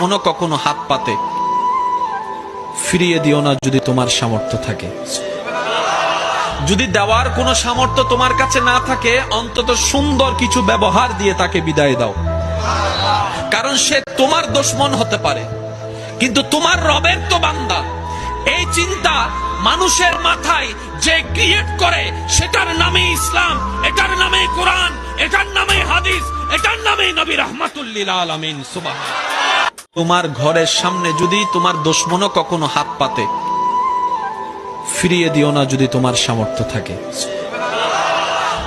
দুশ্মনও কখনো হাত পাতে। ফিরিয়ে দিও না যদি তোমার সামর্থ্য থাকে। যদি দেওয়ার কোনো সামর্থ্য তোমার কাছে না থাকে, অন্তত সুন্দর কিছু ব্যবহার দিয়ে তাকে বিদায় দাও। কারণ সে তোমার দুশ্মন হতে পারে। কিন্তু তোমার রবের তো বান্দা। এই চিন্তা মানুষের মাথায় যে ক্রিয়েট করে, সেটার নামে ইসলাম, এটার নামে কোরআন, এটার নামে হাদিস, এটার নামে নবী রহমাতুল্লিল আলমিন সুবাহ তোমার ঘরের সামনে যদি তোমার দুশ্মনও কখনো হাত পাতে, ফিরিয়ে দিও না যদি তোমার সামর্থ্য থাকে।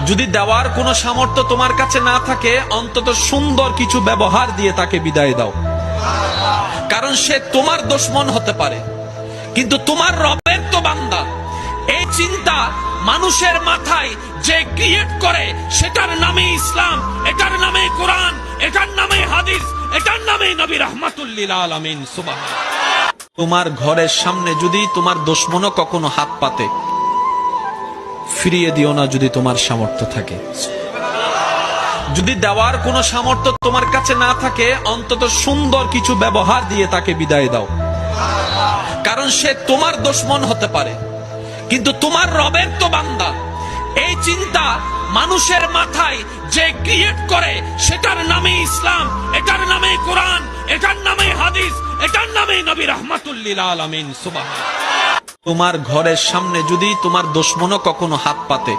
যদি দেওয়ার কোনো সামর্থ্য তোমার কাছে না থাকে, অন্তত সুন্দর কিছু ব্যবহার দিয়ে তাকে বিদায় দাও। কারণ সে তোমার দুশ্মন হতে পারে, কিন্তু তোমার রবের তো বান্দা। এই চিন্তা মানুষের মাথায় যে ক্রিয়েট করে, সেটার নামে ইসলাম, এটার নামে কোরআন, এটার নামে হাদিস এটার নামে নবী রহমাতুল্লিল আলমিন সুবাহ তোমার ঘরের সামনে যদি তোমার দুশ্মনও কখনো হাত পাতে, ফিরিয়ে দিও না যদি তোমার সামর্থ্য থাকে। যদি দেওয়ার কোনো সামর্থ্য তোমার কাছে না থাকে, অন্তত সুন্দর কিছু ব্যবহার দিয়ে তাকে বিদায় দাও। কারণ সে তোমার দুশ্মন হতে পারে। কিন্তু তোমার রবের তো বান্দা। এই চিন্তা মানুষের মাথায় যে ক্রিয়েট করে, সেটার নামে ইসলাম, এটার নামে কোরআন, এটার নামে হাদিস, এটার নামে নবী রহমাতুল্লিল তোমার ঘরের সামনে যদি তোমার দুশ্মনও কখনো হাত পাতে,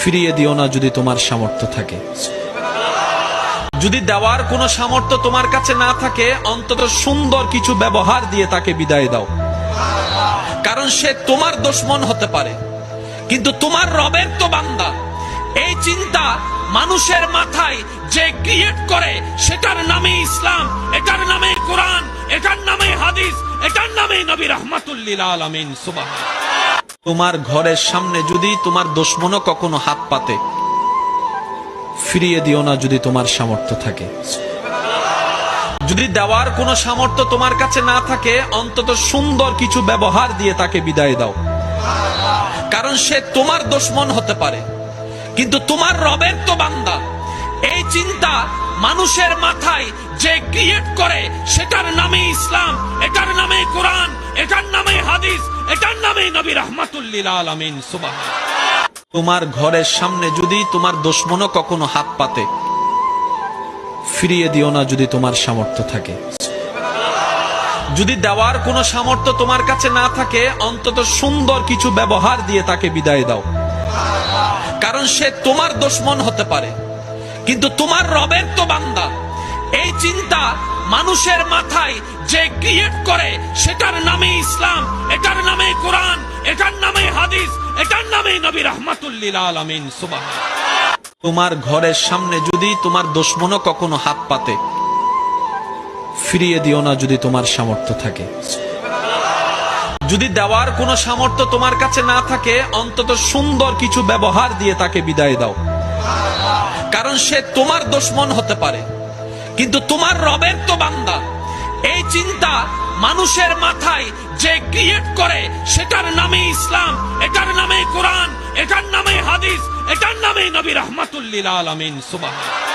ফিরিয়ে দিও না যদি তোমার সামর্থ্য থাকে। যদি দেওয়ার কোনো সামর্থ্য তোমার কাছে না থাকে, অন্তত সুন্দর কিছু ব্যবহার দিয়ে তাকে বিদায় দাও। কারণ সে তোমার দুশ্মন হতে পারে। কিন্তু তোমার রবের তো বান্দা। এই চিন্তা মানুষের মাথায় যে ক্রিয়েট করে, সেটার নামে ইসলাম, এটার নামে কোরআন, এটার নামে হাদিস, এটার নামে নবী রহমাতুল্লিল আলমিন সুবাহ তোমার ঘরের সামনে যদি তোমার দুশ্মনও কখনো হাত পাতে, ফিরিয়ে দিও না যদি তোমার সামর্থ্য থাকে। যদি দেওয়ার কোনো সামর্থ্য তোমার কাছে না থাকে, অন্তত সুন্দর কিছু ব্যবহার দিয়ে তাকে বিদায় দাও। কারণ সে তোমার দুশ্মন হতে পারে। কিন্তু তোমার রবের তো বান্দা। এই চিন্তা মানুষের মাথায় যে ক্রিয়েট করে, সেটার নামে ইসলাম, এটার নামে কোরআন, এটার নামে হাদিস, এটার নামে নবী রহমাতুল্লিল আলমিন সুবাহ তোমার ঘরের সামনে যদি তোমার দুশ্মনও কখনো হাত পাতে, ফিরিয়ে দিও না যদি তোমার সামর্থ্য থাকে। যদি দেওয়ার কোনো সামর্থ্য তোমার কাছে না থাকে, অন্তত সুন্দর কিছু ব্যবহার দিয়ে তাকে বিদায় দাও। কারণ সে তোমার দুশ্মন হতে পারে। কিন্তু তোমার রবের তো বান্দা। এই চিন্তা মানুষের মাথায় যে ক্রিয়েট করে, সেটার নামে ইসলাম, এটার নামে কোরআন, এটার নামে হাদিস, এটার নামে নবী রহমাতুল্লিল আলমিন সুবাহ তোমার ঘরের সামনে যদি তোমার দুশ্মনও কখনো হাত পাতে ফিরিয়ে দিও না যদি তোমার সামর্থ্য থাকে। যদি দেওয়ার কোনো সামর্থ্য তোমার কাছে না থাকে, অন্তত সুন্দর কিছু ব্যবহার দিয়ে তাকে বিদায় দাও। কারণ সে তোমার দুশ্মন হতে পারে। কিন্তু তোমার রবের তো বান্দা। এই চিন্তা মানুষের মাথায় যে ক্রিয়েট করে, সেটার নামে ইসলাম, এটার নামে কোরআন, এটার নামে হাদিস, এটার নামে নবী রহমাতুল্লিল আলমিন সুবাহ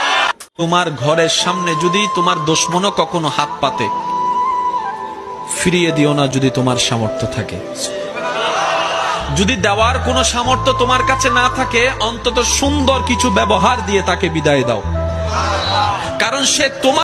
তোমার ঘরের সামনে যদি তোমার দুশ্মনও কখনো হাত পাতে, ফিরিয়ে দিও না যদি তোমার সামর্থ্য থাকে। যদি দেওয়ার কোনো সামর্থ্য তোমার কাছে না থাকে, অন্তত সুন্দর কিছু ব্যবহার দিয়ে তাকে বিদায় দাও। কারণ সে তোমার